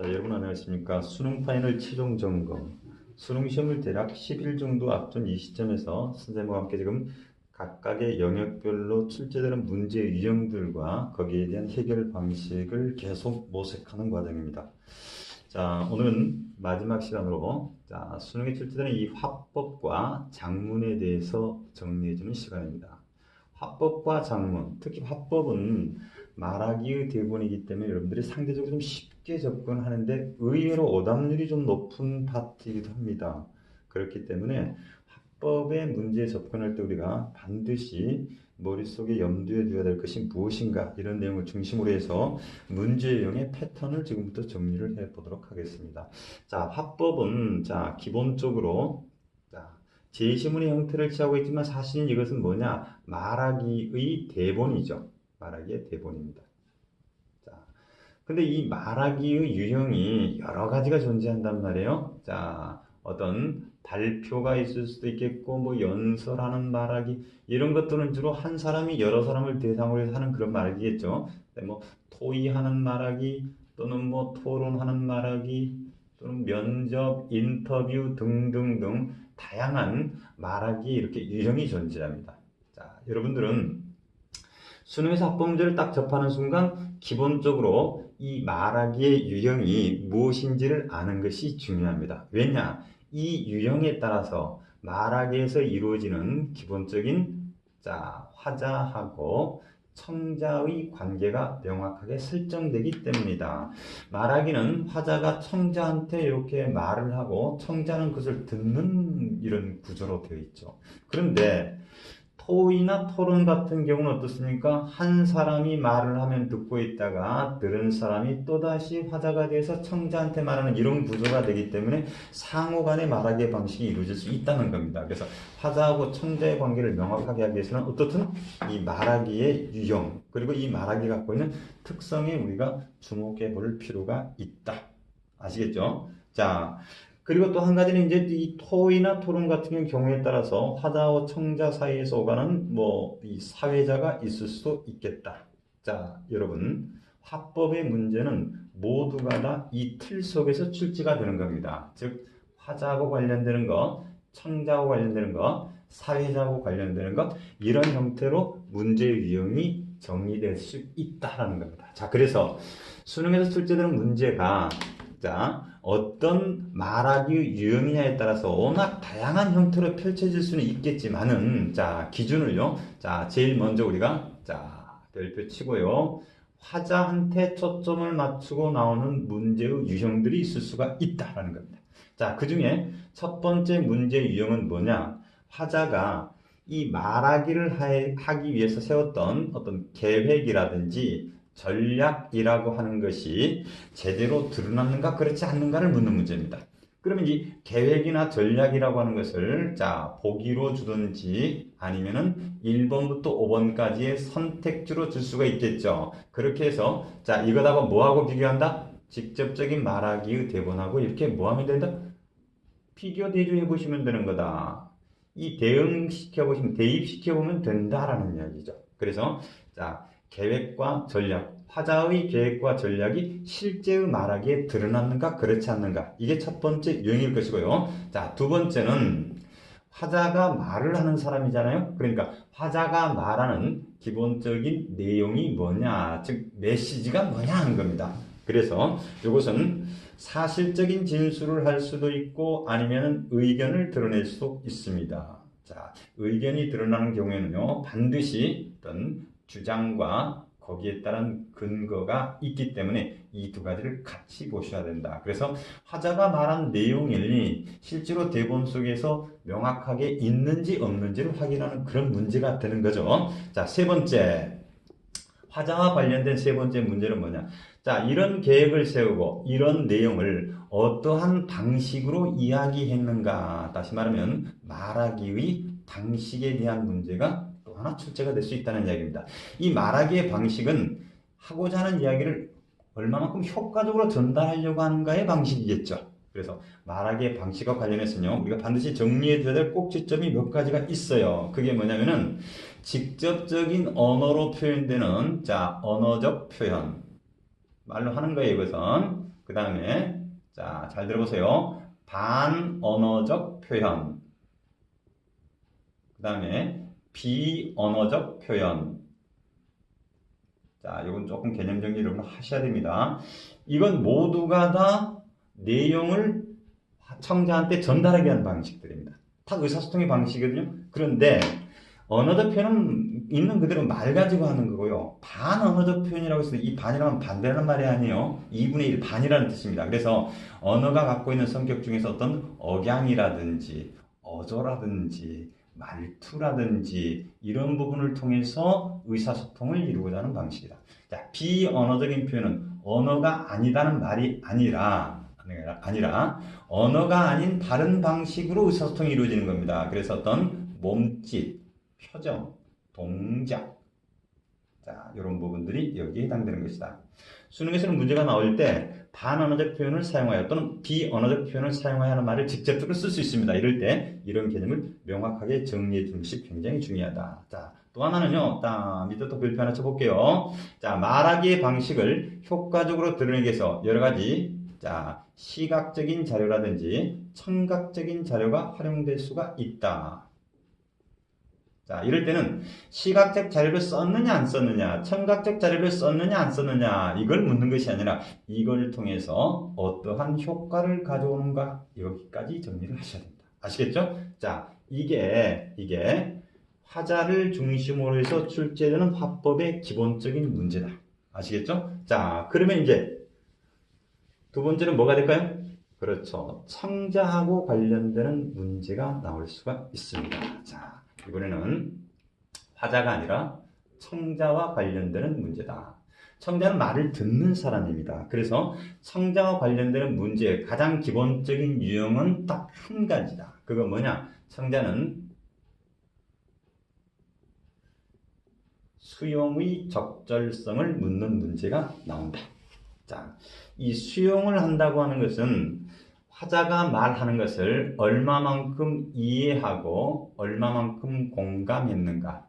자, 여러분 안녕하십니까. 수능 파이널 최종 점검. 수능 시험을 대략 10일 정도 앞둔 이 시점에서 선생님과 함께 지금 각각의 영역별로 출제되는 문제 유형들과 거기에 대한 해결 방식을 계속 모색하는 과정입니다. 자, 오늘은 마지막 시간으로 자, 수능에 출제되는 이 화법과 작문에 대해서 정리해주는 시간입니다. 화법과 작문, 특히 화법은 말하기의 대본이기 때문에 여러분들이 상대적으로 좀 쉽게 접근하는데 의외로 오답률이 좀 높은 파트이기도 합니다. 그렇기 때문에 화법의 문제에 접근할 때 우리가 반드시 머릿속에 염두에 두어야 될 것이 무엇인가 이런 내용을 중심으로 해서 문제 유형의 패턴을 지금부터 정리를 해 보도록 하겠습니다. 자, 화법은 자, 기본적으로 자, 제시문의 형태를 취하고 있지만 사실 이것은 뭐냐? 말하기의 대본이죠. 말하기의 대본입니다. 자, 근데 이 말하기의 유형이 여러 가지가 존재한단 말이에요. 자, 어떤 발표가 있을 수도 있겠고, 뭐 연설하는 말하기 이런 것들은 주로 한 사람이 여러 사람을 대상으로 해서 하는 그런 말하기겠죠. 뭐 토의하는 말하기 또는 뭐 토론하는 말하기 또는 면접, 인터뷰 등등등 다양한 말하기 이렇게 유형이 존재합니다. 자, 여러분들은 수능에서 합법 문제를 딱 접하는 순간 기본적으로 이 말하기의 유형이 무엇인지를 아는 것이 중요합니다. 왜냐? 이 유형에 따라서 말하기에서 이루어지는 기본적인 자, 화자하고 청자의 관계가 명확하게 설정되기 때문이다. 말하기는 화자가 청자한테 이렇게 말을 하고 청자는 그것을 듣는 이런 구조로 되어 있죠. 그런데 토의나 토론 같은 경우는 어떻습니까? 한 사람이 말을 하면 듣고 있다가 들은 사람이 또다시 화자가 돼서 청자한테 말하는 이런 구조가 되기 때문에 상호 간의 말하기의 방식이 이루어질 수 있다는 겁니다. 그래서 화자하고 청자의 관계를 명확하게 하기 위해서는 어떻든 이 말하기의 유형 그리고 이 말하기가 갖고 있는 특성에 우리가 주목해 볼 필요가 있다. 아시겠죠? 자, 그리고 또 한 가지는 이제 이 토의나 토론 같은 경우에 따라서 화자와 청자 사이에서 오가는 뭐 이 사회자가 있을 수도 있겠다. 자, 여러분. 화법의 문제는 모두가 다 이 틀 속에서 출제가 되는 겁니다. 즉, 화자하고 관련되는 것, 청자하고 관련되는 것, 사회자하고 관련되는 것, 이런 형태로 문제 유형이 정리될 수 있다라는 겁니다. 자, 그래서 수능에서 출제되는 문제가 자, 어떤 말하기 유형이냐에 따라서 워낙 다양한 형태로 펼쳐질 수는 있겠지만은, 자, 기준을요. 자, 제일 먼저 우리가, 자, 별표 치고요. 화자한테 초점을 맞추고 나오는 문제의 유형들이 있을 수가 있다라는 겁니다. 자, 그 중에 첫 번째 문제 유형은 뭐냐? 화자가 이 말하기를 하기 위해서 세웠던 어떤 계획이라든지 전략이라고 하는 것이 제대로 드러났는가 그렇지 않는가를 묻는 문제입니다. 그러면 이 계획이나 전략이라고 하는 것을 자 보기로 주든지 아니면은 1번부터 5번까지의 선택지로 줄 수가 있겠죠. 그렇게 해서 자 이거다가 뭐하고 비교한다? 직접적인 말하기의 대본하고 이렇게 뭐하면 된다? 비교 대조해 보시면 되는 거다. 이 대응시켜 보시면 대입시켜 보면 된다라는 이야기죠. 그래서 자 계획과 전략, 화자의 계획과 전략이 실제의 말하기에 드러났는가 그렇지 않는가 이게 첫 번째 유형일 것이고요. 자, 두 번째는 화자가 말을 하는 사람이잖아요. 그러니까 화자가 말하는 기본적인 내용이 뭐냐, 즉 메시지가 뭐냐 하는 겁니다. 그래서 이것은 사실적인 진술을 할 수도 있고 아니면 의견을 드러낼 수도 있습니다. 자, 의견이 드러나는 경우에는요, 반드시 어떤 주장과 거기에 따른 근거가 있기 때문에 이 두 가지를 같이 보셔야 된다. 그래서 화자가 말한 내용이 실제로 대본 속에서 명확하게 있는지 없는지를 확인하는 그런 문제가 되는 거죠. 자, 세 번째. 화자와 관련된 세 번째 문제는 뭐냐? 자, 이런 계획을 세우고 이런 내용을 어떠한 방식으로 이야기했는가? 다시 말하면 말하기의 방식에 대한 문제가 또 하나 출제가 될 수 있다는 이야기입니다. 이 말하기의 방식은 하고자 하는 이야기를 얼마만큼 효과적으로 전달하려고 하는가의 방식이겠죠. 그래서 말하기의 방식과 관련해서는요, 우리가 반드시 정리해 줘야 될 꼭지점이 몇 가지가 있어요. 그게 뭐냐면은, 직접적인 언어로 표현되는, 자, 언어적 표현. 말로 하는 거예요, 이것은. 그 다음에 자, 잘 들어보세요. 반언어적 표현. 그 다음에 비언어적 표현. 자, 이건 조금 개념 정리 여러분 하셔야 됩니다. 이건 모두가 다 내용을 청자한테 전달하게 하는 방식들입니다. 다 의사소통의 방식이거든요. 그런데 언어적 표현은 있는 그대로 말 가지고 하는 거고요. 반언어적 표현이라고 해서 이 반이라면 반대라는 말이 아니에요. 2분의 1 반이라는 뜻입니다. 그래서 언어가 갖고 있는 성격 중에서 어떤 억양이라든지 어조라든지 말투라든지 이런 부분을 통해서 의사소통을 이루고자 하는 방식이다. 자, 비언어적인 표현은 언어가 아니다는 말이 아니라 아니라 언어가 아닌 다른 방식으로 의사소통이 이루어지는 겁니다. 그래서 어떤 몸짓, 표정, 동작 자, 이런 부분들이 여기에 해당되는 것이다. 수능에서는 문제가 나올 때 반언어적 표현을 사용하여 또는 비언어적 표현을 사용하여 하는 말을 직접적으로 쓸 수 있습니다. 이럴 때 이런 개념을 명확하게 정리해 주는 것이 굉장히 중요하다. 자, 또 하나는요. 딱 밑에 또 별표 하나 쳐볼게요. 자, 말하기의 방식을 효과적으로 드러내기 위해서 여러 가지 자, 시각적인 자료라든지 청각적인 자료가 활용될 수가 있다. 자, 이럴 때는 시각적 자료를 썼느냐 안 썼느냐, 청각적 자료를 썼느냐 안 썼느냐 이걸 묻는 것이 아니라 이걸 통해서 어떠한 효과를 가져오는가 여기까지 정리를 하셔야 됩니다. 아시겠죠? 자, 이게 이게 화자를 중심으로 해서 출제되는 화법의 기본적인 문제다. 아시겠죠? 자, 그러면 이제 두 번째는 뭐가 될까요? 그렇죠. 청자하고 관련되는 문제가 나올 수가 있습니다. 자, 이번에는 화자가 아니라 청자와 관련되는 문제다. 청자는 말을 듣는 사람입니다. 그래서 청자와 관련되는 문제의 가장 기본적인 유형은 딱 한 가지다. 그건 뭐냐? 청자는 수용의 적절성을 묻는 문제가 나온다. 자, 이 수용을 한다고 하는 것은 화자가 말하는 것을 얼마만큼 이해하고 얼마만큼 공감했는가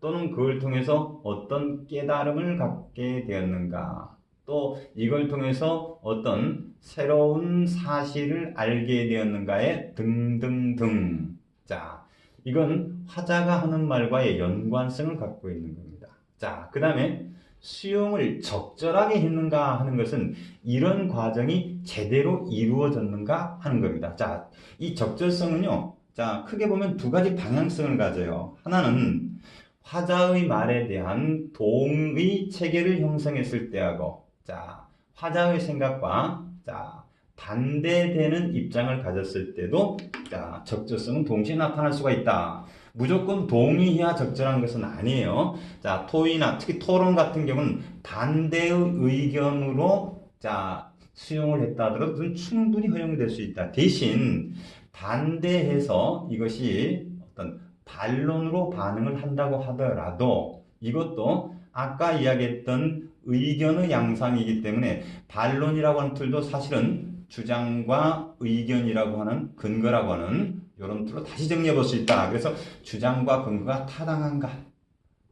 또는 그걸 통해서 어떤 깨달음을 갖게 되었는가 또 이걸 통해서 어떤 새로운 사실을 알게 되었는가에 등등등. 자 이건 화자가 하는 말과의 연관성을 갖고 있는 겁니다. 자그 다음에 수용을 적절하게 했는가 하는 것은 이런 과정이 제대로 이루어졌는가 하는 겁니다. 자, 이 적절성은요, 자, 크게 보면 두 가지 방향성을 가져요. 하나는 화자의 말에 대한 동의 체계를 형성했을 때하고, 자, 화자의 생각과, 자, 반대되는 입장을 가졌을 때도, 자, 적절성은 동시에 나타날 수가 있다. 무조건 동의해야 적절한 것은 아니에요. 자, 토의나 특히 토론 같은 경우는 반대의 의견으로 자, 수용을 했다 하더라도 충분히 허용이 될 수 있다. 대신 반대해서 이것이 어떤 반론으로 반응을 한다고 하더라도 이것도 아까 이야기했던 의견의 양상이기 때문에 반론이라고 하는 툴도 사실은 주장과 의견이라고 하는 근거라고 하는 틀로 다시 정리해 볼 수 있다. 그래서 주장과 근거가 타당한가?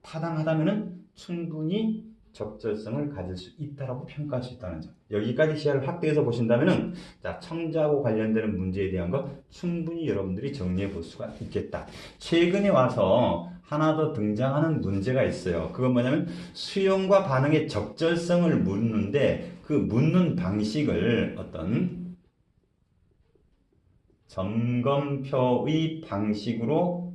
타당하다면 충분히 적절성을 가질 수 있다라고 평가할 수 있다는 점. 여기까지 시야를 확대해서 보신다면은 자, 청자하고 관련되는 문제에 대한 것 충분히 여러분들이 정리해 볼 수가 있겠다. 최근에 와서 하나 더 등장하는 문제가 있어요. 그건 뭐냐면 수용과 반응의 적절성을 묻는데 그 묻는 방식을 어떤 점검표의 방식으로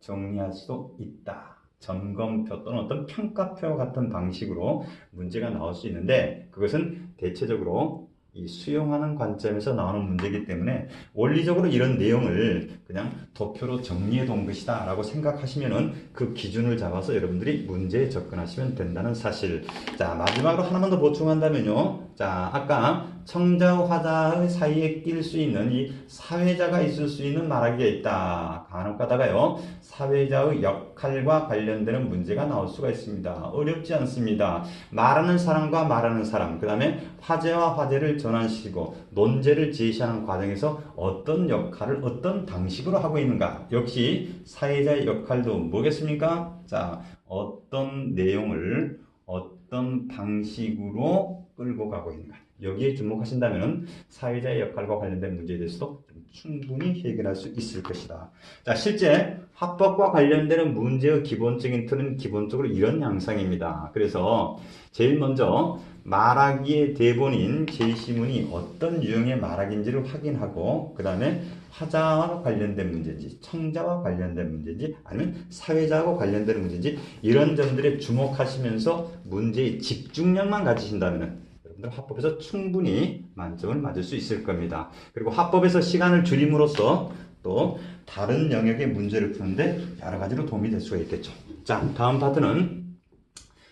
정리할 수도 있다. 점검표 또는 어떤 평가표 같은 방식으로 문제가 나올 수 있는데 그것은 대체적으로 이 수용하는 관점에서 나오는 문제이기 때문에 원리적으로 이런 내용을 그냥 도표로 정리해 둔 것이다 라고 생각하시면은 그 기준을 잡아서 여러분들이 문제에 접근하시면 된다는 사실 자 마지막으로 하나만 더 보충한다면요 자 아까 청자와 화자의 사이에 낄 수 있는 이 사회자가 있을 수 있는 말하기가 있다. 간혹 가다가요, 사회자의 역할과 관련되는 문제가 나올 수가 있습니다. 어렵지 않습니다. 말하는 사람과 말하는 사람, 그 다음에 화제와 화제를 전환시키고 논제를 제시하는 과정에서 어떤 역할을 어떤 방식으로 하고 있는가. 역시 사회자의 역할도 뭐겠습니까? 자, 어떤 내용을 어떤 방식으로 끌고 가고 있는가. 여기에 주목하신다면 사회자의 역할과 관련된 문제에 대해서도 좀 충분히 해결할 수 있을 것이다. 자, 실제 합법과 관련되는 문제의 기본적인 틀은 기본적으로 이런 양상입니다. 그래서 제일 먼저 말하기의 대본인 제시문이 어떤 유형의 말하기인지를 확인하고 그 다음에 화자와 관련된 문제인지 청자와 관련된 문제인지 아니면 사회자하고 관련되는 문제인지 이런 점들에 주목하시면서 문제의 집중력만 가지신다면 여러분들 합법에서 충분히 만점을 맞을 수 있을 겁니다. 그리고 합법에서 시간을 줄임으로써 또 다른 영역의 문제를 푸는데 여러 가지로 도움이 될 수가 있겠죠. 자, 다음 파트는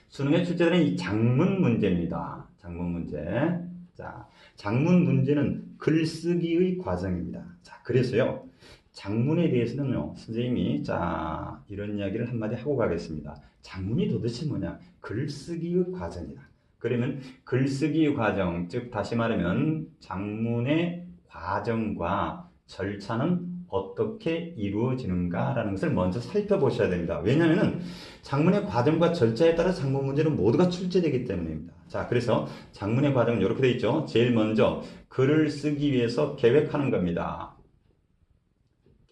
수능에 출제되는 이 장문 문제입니다. 장문 문제. 자, 장문 문제는 글쓰기의 과정입니다. 자, 그래서요. 장문에 대해서는요, 선생님이, 자, 이런 이야기를 한마디 하고 가겠습니다. 장문이 도대체 뭐냐? 글쓰기의 과정이다. 그러면 글쓰기 과정, 즉, 다시 말하면 장문의 과정과 절차는 어떻게 이루어지는가라는 것을 먼저 살펴보셔야 됩니다. 왜냐하면 장문의 과정과 절차에 따라 장문 문제는 모두가 출제되기 때문입니다. 자, 그래서 장문의 과정은 이렇게 되어 있죠. 제일 먼저 글을 쓰기 위해서 계획하는 겁니다.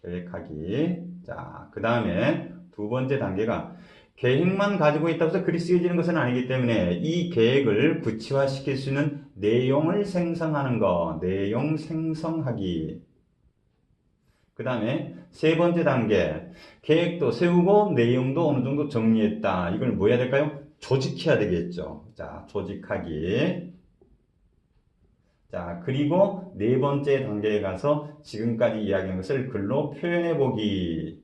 계획하기. 자, 그 다음에 두 번째 단계가 계획만 가지고 있다고 해서 글이 쓰여지는 것은 아니기 때문에 이 계획을 구체화시킬 수 있는 내용을 생성하는 거, 내용 생성하기. 그 다음에 세 번째 단계, 계획도 세우고 내용도 어느 정도 정리했다. 이걸 뭐 해야 될까요? 조직해야 되겠죠. 자, 조직하기. 자, 그리고 네 번째 단계에 가서 지금까지 이야기한 것을 글로 표현해 보기.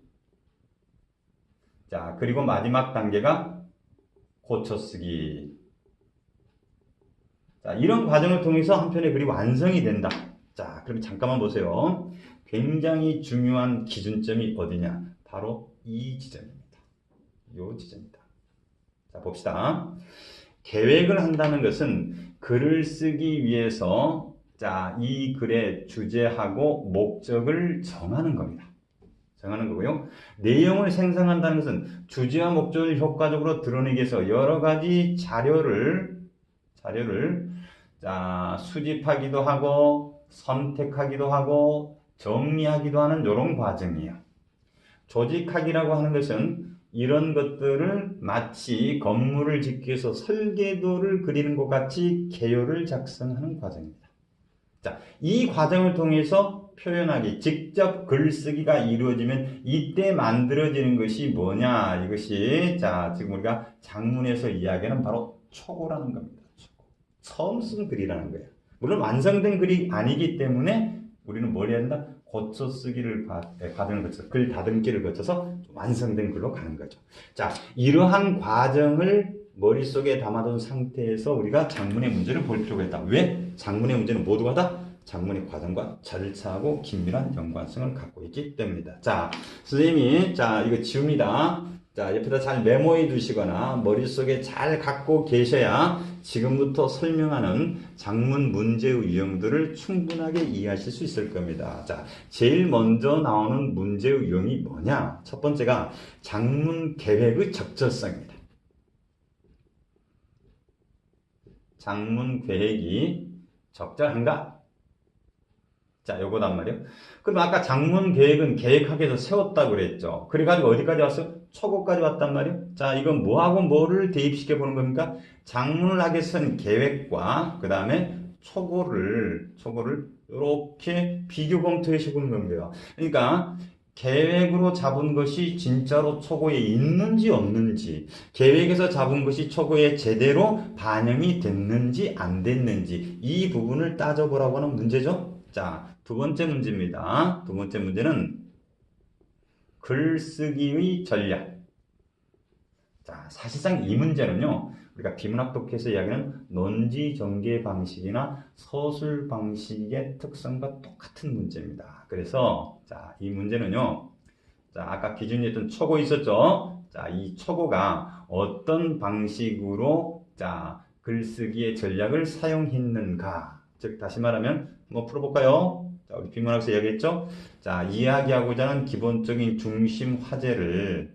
자, 그리고 마지막 단계가 고쳐 쓰기. 자, 이런 과정을 통해서 한 편의 글이 완성이 된다. 자, 그럼 잠깐만 보세요. 굉장히 중요한 기준점이 어디냐? 바로 이 지점입니다. 이 지점입니다. 자, 봅시다. 계획을 한다는 것은 글을 쓰기 위해서 자, 이 글의 주제하고 목적을 정하는 겁니다. 정하는 거고요. 내용을 생성한다는 것은 주제와 목적을 효과적으로 드러내기 위해서 여러 가지 자료를 자료를 자, 수집하기도 하고 선택하기도 하고 정리하기도 하는 이런 과정이에요. 조직하기라고 하는 것은 이런 것들을 마치 건물을 짓기 위해서 설계도를 그리는 것 같이 개요를 작성하는 과정입니다. 자, 이 과정을 통해서 표현하기, 직접 글쓰기가 이루어지면 이때 만들어지는 것이 뭐냐? 이것이, 자, 지금 우리가 장문에서 이야기하는 바로 초고라는 겁니다. 초고. 처음 쓴 글이라는 거예요. 물론 완성된 글이 아니기 때문에 우리는 뭘 해야 된다? 고쳐 쓰기를 예, 과정을 거쳐서 글 다듬기를 거쳐서 완성된 글로 가는 거죠. 자, 이러한 과정을 머릿속에 담아둔 상태에서 우리가 장문의 문제를 볼 필요가 있다. 왜? 장문의 문제는 모두가 다 장문의 과정과 절차하고 긴밀한 연관성을 갖고 있기 때문이다. 자, 선생님이 자 이거 지웁니다. 자, 옆에다 잘 메모해 두시거나 머릿속에 잘 갖고 계셔야 지금부터 설명하는 장문 문제의 유형들을 충분하게 이해하실 수 있을 겁니다. 자, 제일 먼저 나오는 문제의 유형이 뭐냐? 첫 번째가 장문 계획의 적절성입니다. 장문 계획이 적절한가? 자, 요거단 말이요. 그럼 아까 장문 계획은 계획하기 위해서 세웠다고 그랬죠. 그래가지고 어디까지 왔어? 초고까지 왔단 말이요. 자, 이건 뭐하고 뭐를 대입시켜 보는 겁니까? 장문을 하기 위해서는 계획과 그 다음에 초고를, 초고를 이렇게 비교 검토해 보는 겁니다. 그러니까 계획으로 잡은 것이 진짜로 초고에 있는지 없는지, 계획에서 잡은 것이 초고에 제대로 반영이 됐는지 안 됐는지, 이 부분을 따져보라고 하는 문제죠. 자, 두 번째 문제입니다. 두 번째 문제는 글쓰기의 전략. 자, 사실상 이 문제는요, 우리가 비문학 독해에서 이야기하는 논지 전개 방식이나 서술 방식의 특성과 똑같은 문제입니다. 그래서, 자, 이 문제는요, 자, 아까 기준이었던 초고 있었죠? 자, 이 초고가 어떤 방식으로, 자, 글쓰기의 전략을 사용했는가. 즉 다시 말하면 뭐 풀어볼까요? 자, 우리 빈문학에서 이야기했죠? 자, 이야기하고자 하는 기본적인 중심 화제를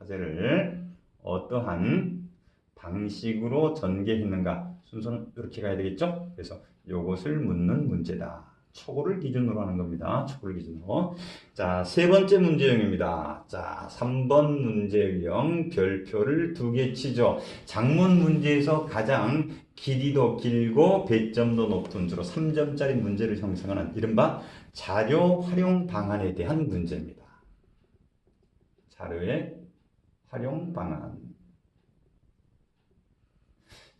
화제를 어떠한 방식으로 전개했는가? 순서는 이렇게 가야 되겠죠? 그래서 요것을 묻는 문제다. 초고를 기준으로 하는 겁니다. 초고를 기준으로. 자, 세 번째 문제형입니다. 자, 3번 문제형 별표를 두 개 치죠. 장문 문제에서 가장 길이도 길고 배점도 높은 주로 3점짜리 문제를 형성하는 이른바 자료 활용 방안에 대한 문제입니다. 자료의 활용 방안.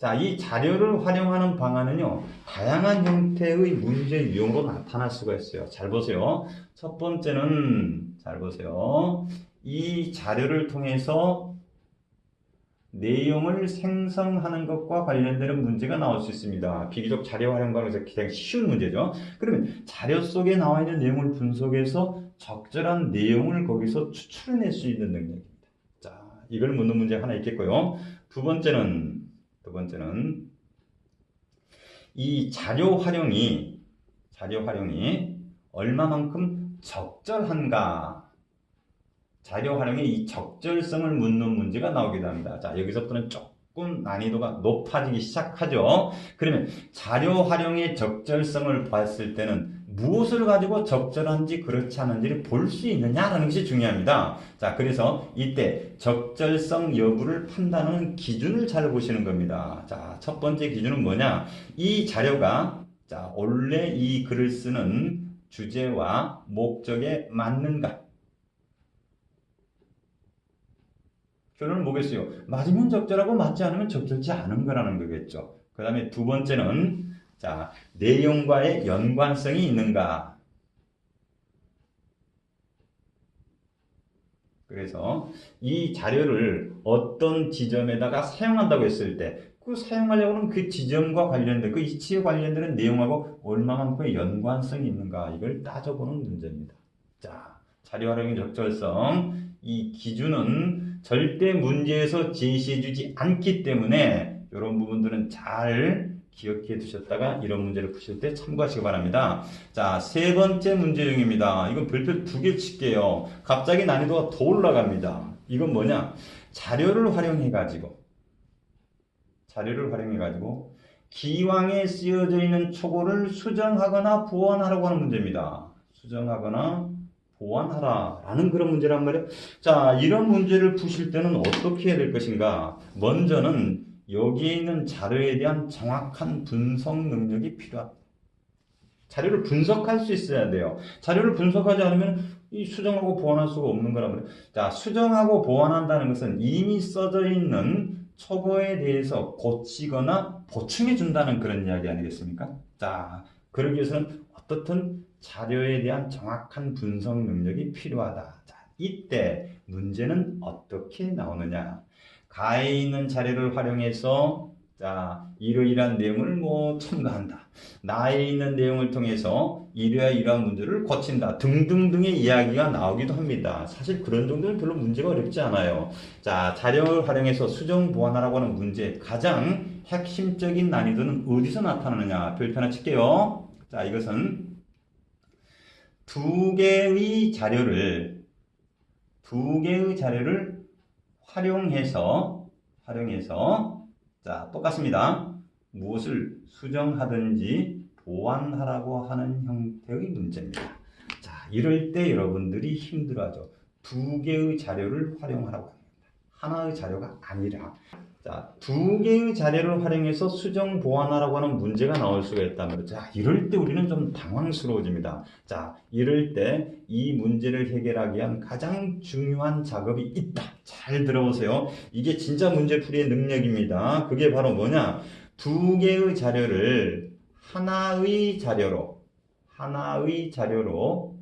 자, 이 자료를 활용하는 방안은요, 다양한 형태의 문제 유형으로 나타날 수가 있어요. 잘 보세요. 첫 번째는, 잘 보세요. 이 자료를 통해서 내용을 생성하는 것과 관련되는 문제가 나올 수 있습니다. 비교적 자료 활용 방에서 가장 쉬운 문제죠. 그러면 자료 속에 나와 있는 내용을 분석해서 적절한 내용을 거기서 추출해낼 수 있는 능력입니다. 자, 이걸 묻는 문제 하나 있겠고요. 두 번째는 두 번째는 이 자료 활용이 자료 활용이 얼마만큼 적절한가 자료 활용의 이 적절성을 묻는 문제가 나오기도 합니다. 자, 여기서부터는 조 금 난이도가 높아지기 시작하죠. 그러면 자료 활용의 적절성을 봤을 때는 무엇을 가지고 적절한지 그렇지 않은지를 볼 수 있느냐라는 것이 중요합니다. 자, 그래서 이때 적절성 여부를 판단하는 기준을 잘 보시는 겁니다. 자, 첫 번째 기준은 뭐냐? 이 자료가 자, 원래 이 글을 쓰는 주제와 목적에 맞는가? 결론은 뭐겠어요? 맞으면 적절하고 맞지 않으면 적절치 않은 거라는 거겠죠. 그 다음에 두 번째는 자 내용과의 연관성이 있는가. 그래서 이 자료를 어떤 지점에다가 사용한다고 했을 때 그 사용하려고는 그 지점과 관련된 그 이치에 관련되는 내용하고 얼마만큼의 연관성이 있는가 이걸 따져보는 문제입니다. 자 자료 활용의 적절성 이 기준은 절대 문제에서 제시해주지 않기 때문에 이런 부분들은 잘 기억해 두셨다가 이런 문제를 푸실 때 참고하시기 바랍니다. 자, 세 번째 문제중입니다. 이건 별표 두 개 칠게요. 갑자기 난이도가 더 올라갑니다. 이건 뭐냐? 자료를 활용해 가지고, 자료를 활용해 가지고, 기왕에 쓰여져 있는 초고를 수정하거나 보완하라고 하는 문제입니다. 수정하거나 보완하라 라는 그런 문제란 말이에요. 자, 이런 문제를 푸실 때는 어떻게 해야 될 것인가? 먼저는 여기에 있는 자료에 대한 정확한 분석 능력이 필요합니다. 자료를 분석할 수 있어야 돼요. 자료를 분석하지 않으면 이 수정하고 보완할 수가 없는 거란 말이에요. 자, 수정하고 보완한다는 것은 이미 써져 있는 초보에 대해서 고치거나 보충해 준다는 그런 이야기 아니겠습니까? 자, 그러기 위해서는 어떻든 자료에 대한 정확한 분석 능력이 필요하다. 자, 이때 문제는 어떻게 나오느냐? 가에 있는 자료를 활용해서 자, 이러이러한 내용을 뭐 첨가한다. 나에 있는 내용을 통해서 이러야 이러한 문제를 고친다. 등등등의 이야기가 나오기도 합니다. 사실 그런 정도는 별로 문제가 어렵지 않아요. 자, 자료를 활용해서 수정 보완하라고 하는 문제 가장 핵심적인 난이도는 어디서 나타나느냐? 별표 하나 칠게요. 자, 이것은 두 개의 자료를 두 개의 자료를 활용해서 활용해서 자 똑같습니다. 무엇을 수정하든지 보완하라고 하는 형태의 문제입니다. 자 이럴 때 여러분들이 힘들어하죠. 두 개의 자료를 활용하라고 합니다. 하나의 자료가 아니라 자, 두 개의 자료를 활용해서 수정 보완하라고 하는 문제가 나올 수가 있다면 자, 이럴 때 우리는 좀 당황스러워집니다. 자, 이럴 때 이 문제를 해결하기 위한 가장 중요한 작업이 있다. 잘 들어보세요. 이게 진짜 문제풀이의 능력입니다. 그게 바로 뭐냐? 두 개의 자료를 하나의 자료로 하나의 자료로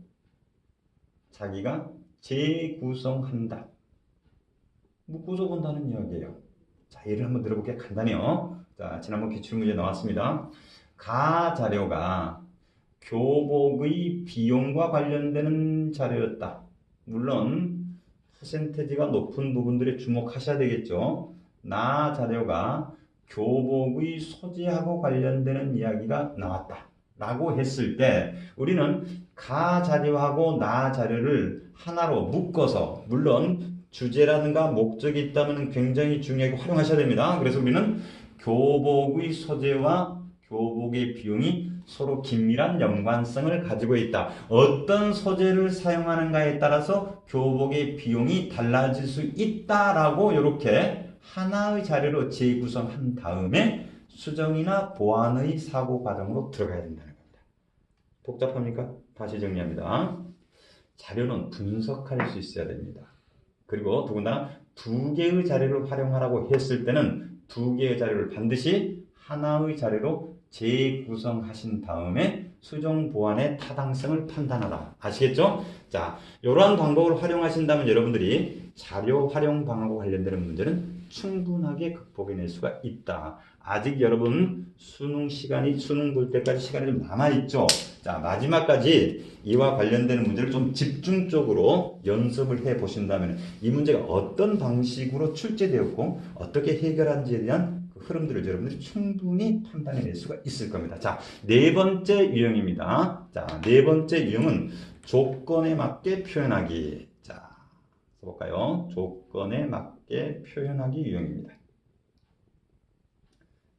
자기가 재구성한다. 묶어서 본다는 이야기예요. 자, 예를 한번 들어볼게요. 간단해요. 자, 지난번 기출문제 나왔습니다. 가 자료가 교복의 비용과 관련되는 자료였다. 물론 퍼센테지가 높은 부분들에 주목하셔야 되겠죠. 나 자료가 교복의 소재하고 관련되는 이야기가 나왔다. 라고 했을 때 우리는 가 자료하고 나 자료를 하나로 묶어서 물론 주제라든가 목적이 있다면 굉장히 중요하게 활용하셔야 됩니다. 그래서 우리는 교복의 소재와 교복의 비용이 서로 긴밀한 연관성을 가지고 있다. 어떤 소재를 사용하는가에 따라서 교복의 비용이 달라질 수 있다라고 이렇게 하나의 자료로 재구성한 다음에 수정이나 보완의 사고 과정으로 들어가야 된다는 겁니다. 복잡합니까? 다시 정리합니다. 자료는 분석할 수 있어야 됩니다. 그리고 더군다나 두 개의 자료를 활용하라고 했을 때는 두 개의 자료를 반드시 하나의 자료로 재구성하신 다음에 수정 보완의 타당성을 판단하라. 아시겠죠? 자, 이러한 방법을 활용하신다면 여러분들이 자료 활용 방하고 관련되는 문제는 충분하게 극복해낼 수가 있다. 아직 여러분 수능 시간이 수능 볼 때까지 시간이 좀 남아 있죠. 자 마지막까지 이와 관련되는 문제를 좀 집중적으로 연습을 해 보신다면 이 문제가 어떤 방식으로 출제되었고 어떻게 해결한지에 대한 그 흐름들을 여러분들이 충분히 판단해낼 수가 있을 겁니다. 자네 번째 유형입니다. 자네 번째 유형은 조건에 맞게 표현하기. 자 써볼까요? 조건에 맞게 표현하기 유형입니다.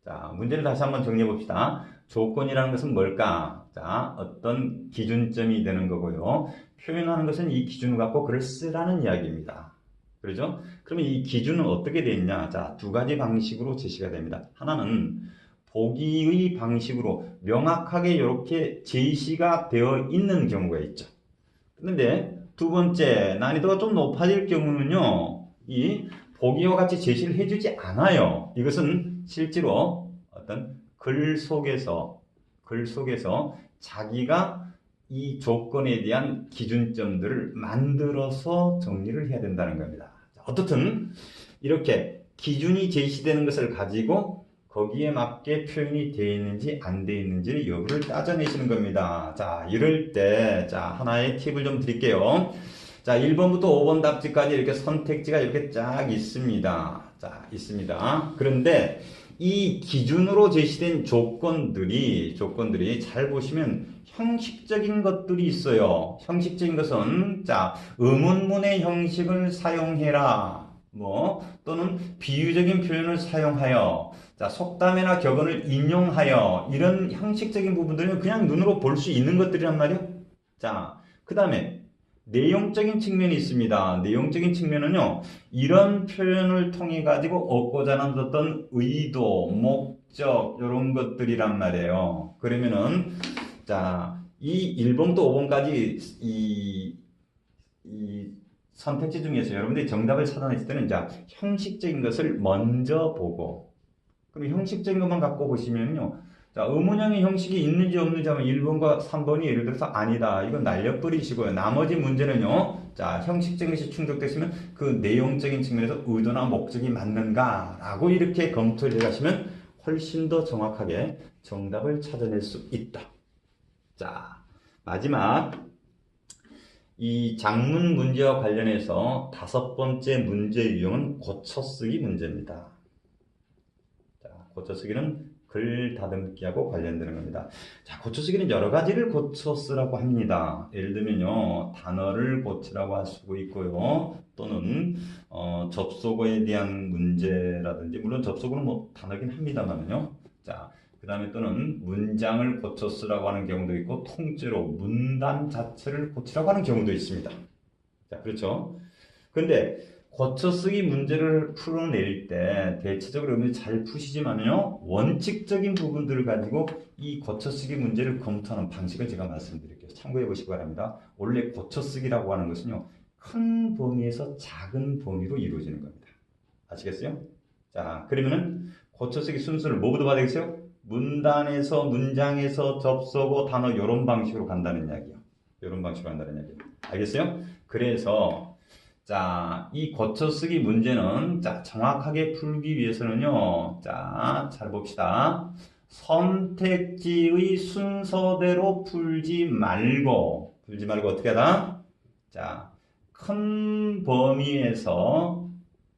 자, 문제를 다시 한번 정리해 봅시다. 조건이라는 것은 뭘까? 자, 어떤 기준점이 되는 거고요. 표현하는 것은 이 기준을 갖고 글을 쓰라는 이야기입니다. 그러죠? 그러면 이 기준은 어떻게 되어 있냐? 자, 두 가지 방식으로 제시가 됩니다. 하나는 보기의 방식으로 명확하게 이렇게 제시가 되어 있는 경우가 있죠. 그런데 두 번째, 난이도가 좀 높아질 경우는요, 이 보기와 같이 제시를 해주지 않아요. 이것은 실제로 어떤 글 속에서 글 속에서 자기가 이 조건에 대한 기준점들을 만들어서 정리를 해야 된다는 겁니다. 어떻든 이렇게 기준이 제시되는 것을 가지고 거기에 맞게 표현이 되어 있는지 안 되어 있는지를 여부를 따져내시는 겁니다. 자, 이럴 때, 자, 하나의 팁을 좀 드릴게요. 자, 1번부터 5번 답지까지 이렇게 선택지가 이렇게 쫙 있습니다. 자, 있습니다. 그런데 이 기준으로 제시된 조건들이, 조건들이 잘 보시면 형식적인 것들이 있어요. 형식적인 것은, 자, 의문문의 형식을 사용해라. 뭐, 또는 비유적인 표현을 사용하여, 자, 속담이나 격언을 인용하여, 이런 형식적인 부분들은 그냥 눈으로 볼 수 있는 것들이란 말이에요. 자, 그 다음에, 내용적인 측면이 있습니다. 내용적인 측면은요, 이런 표현을 통해 가지고 얻고자 하는 의도, 목적, 이런 것들이란 말이에요. 그러면은, 자, 이 1번부터 5번까지 이, 이 선택지 중에서 여러분들이 정답을 찾아냈을 때는 자, 형식적인 것을 먼저 보고, 그럼 형식적인 것만 갖고 보시면요, 자, 의문형의 형식이 있는지 없는지 하면 1번과 3번이 예를 들어서 아니다. 이건 날려버리시고요. 나머지 문제는요. 자, 형식적인 것이 충족됐으면 그 내용적인 측면에서 의도나 목적이 맞는가라고 이렇게 검토를 해가시면 훨씬 더 정확하게 정답을 찾아낼 수 있다. 자, 마지막 이 장문 문제와 관련해서 다섯 번째 문제 유형은 고쳐쓰기 문제입니다. 자, 고쳐쓰기는 글 다듬기하고 관련되는 겁니다. 자, 고쳐쓰기는 여러 가지를 고쳐 쓰라고 합니다. 예를 들면요, 단어를 고치라고 할 수도 있고요, 또는 어, 접속어에 대한 문제라든지, 물론 접속어는 뭐 단어긴 합니다만요. 자, 그 다음에 또는 문장을 고쳐 쓰라고 하는 경우도 있고, 통째로 문단 자체를 고치라고 하는 경우도 있습니다. 자, 그렇죠. 근데 고쳐쓰기 문제를 풀어낼 때 대체적으로 여러분들이 잘 푸시지만요 원칙적인 부분들을 가지고 이 고쳐쓰기 문제를 검토하는 방식을 제가 말씀드릴게요 참고해 보시기 바랍니다 원래 고쳐쓰기라고 하는 것은요 큰 범위에서 작은 범위로 이루어지는 겁니다 아시겠어요? 자 그러면은 고쳐쓰기 순서를 뭐부터 봐야 되겠어요? 문단에서 문장에서 접속어 단어 이런 방식으로 간다는 이야기요 이런 방식으로 간다는 이야기요 알겠어요? 그래서 자, 이 고쳐쓰기 문제는 자, 정확하게 풀기 위해서는요. 자, 잘 봅시다. 선택지의 순서대로 풀지 말고 풀지 말고 어떻게 하다? 자, 큰 범위에서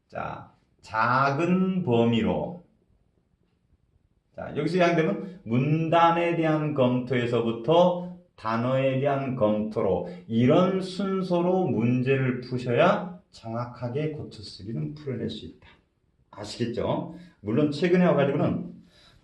자, 작은 범위로 자, 여기서 예상되면 문단에 대한 검토에서부터 단어에 대한 검토로 이런 순서로 문제를 푸셔야 정확하게 고쳐 쓰기는 풀어낼 수 있다. 아시겠죠? 물론 최근에 와가지고는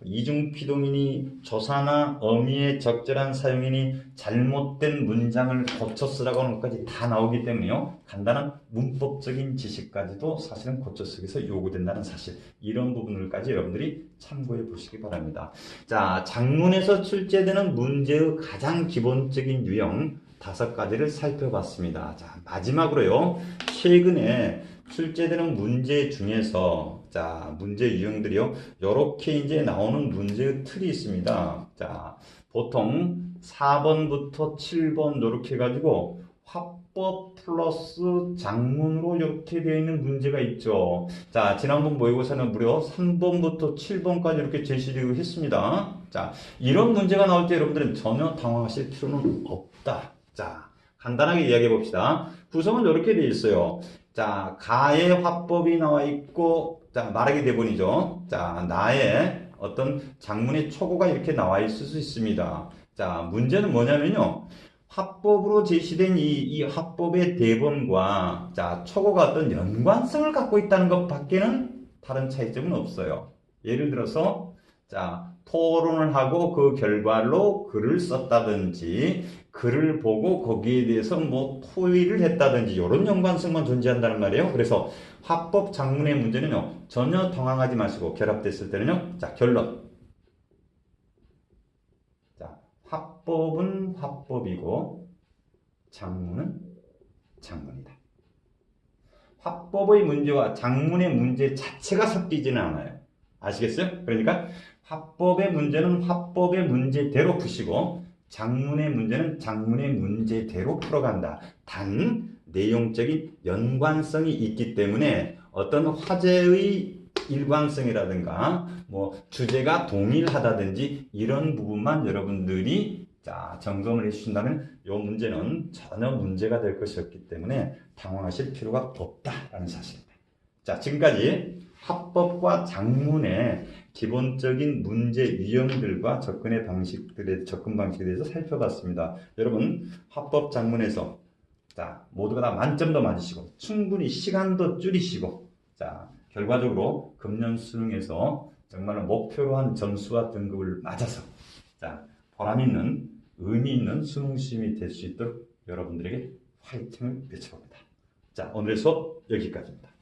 이중 피동이니 조사나 어미의 적절한 사용이니 잘못된 문장을 고쳐 쓰라고 하는 것까지 다 나오기 때문에요. 간단한 문법적인 지식까지도 사실은 고쳐 쓰기에서 요구된다는 사실. 이런 부분들까지 여러분들이 참고해 보시기 바랍니다. 자, 장문에서 출제되는 문제의 가장 기본적인 유형 다섯 가지를 살펴봤습니다. 자, 마지막으로요. 최근에 출제되는 문제 중에서 자 문제 유형들이요. 이렇게 이제 나오는 문제의 틀이 있습니다. 자 보통 4번부터 7번 이렇게 해가지고 화법 플러스 장문으로 이렇게 되어 있는 문제가 있죠. 자 지난번 모의고사는 무려 3번부터 7번까지 이렇게 제시되고 했습니다. 자 이런 문제가 나올 때 여러분들은 전혀 당황하실 필요는 없다. 자 간단하게 이야기해 봅시다. 구성은 이렇게 되어 있어요 자, 가의 화법이 나와 있고, 자, 말하기 대본이죠. 자, 나의 어떤 장문의 초고가 이렇게 나와 있을 수 있습니다. 자, 문제는 뭐냐면요. 화법으로 제시된 이, 이 화법의 대본과, 자, 초고가 어떤 연관성을 갖고 있다는 것 밖에는 다른 차이점은 없어요. 예를 들어서, 자, 토론을 하고 그 결과로 글을 썼다든지 글을 보고 거기에 대해서 뭐 토의를 했다든지 이런 연관성만 존재한다는 말이에요. 그래서 화법 장문의 문제는요 전혀 당황하지 마시고 결합됐을 때는요 자 결론 자 화법은 화법이고 장문은 장문이다. 화법의 문제와 장문의 문제 자체가 섞이지는 않아요. 아시겠어요? 그러니까 화법의 문제는 화법의 문제대로 푸시고 장문의 문제는 장문의 문제대로 풀어간다. 단 내용적인 연관성이 있기 때문에 어떤 화제의 일관성이라든가 뭐 주제가 동일하다든지 이런 부분만 여러분들이 자 점검을 해주신다면 이 문제는 전혀 문제가 될 것이 없기 때문에 당황하실 필요가 없다라는 사실입니다. 자 지금까지 합법과 장문의 기본적인 문제 유형들과 접근의 방식들의 접근 방식에 대해서 살펴봤습니다. 여러분 합법 장문에서 자 모두가 다 만점도 맞으시고 충분히 시간도 줄이시고 자 결과적으로 금년 수능에서 정말 목표로 한 점수와 등급을 맞아서 자 보람 있는 의미 있는 수능 시험이 될 수 있도록 여러분들에게 화이팅을 외쳐봅니다. 자 오늘의 수업 여기까지입니다.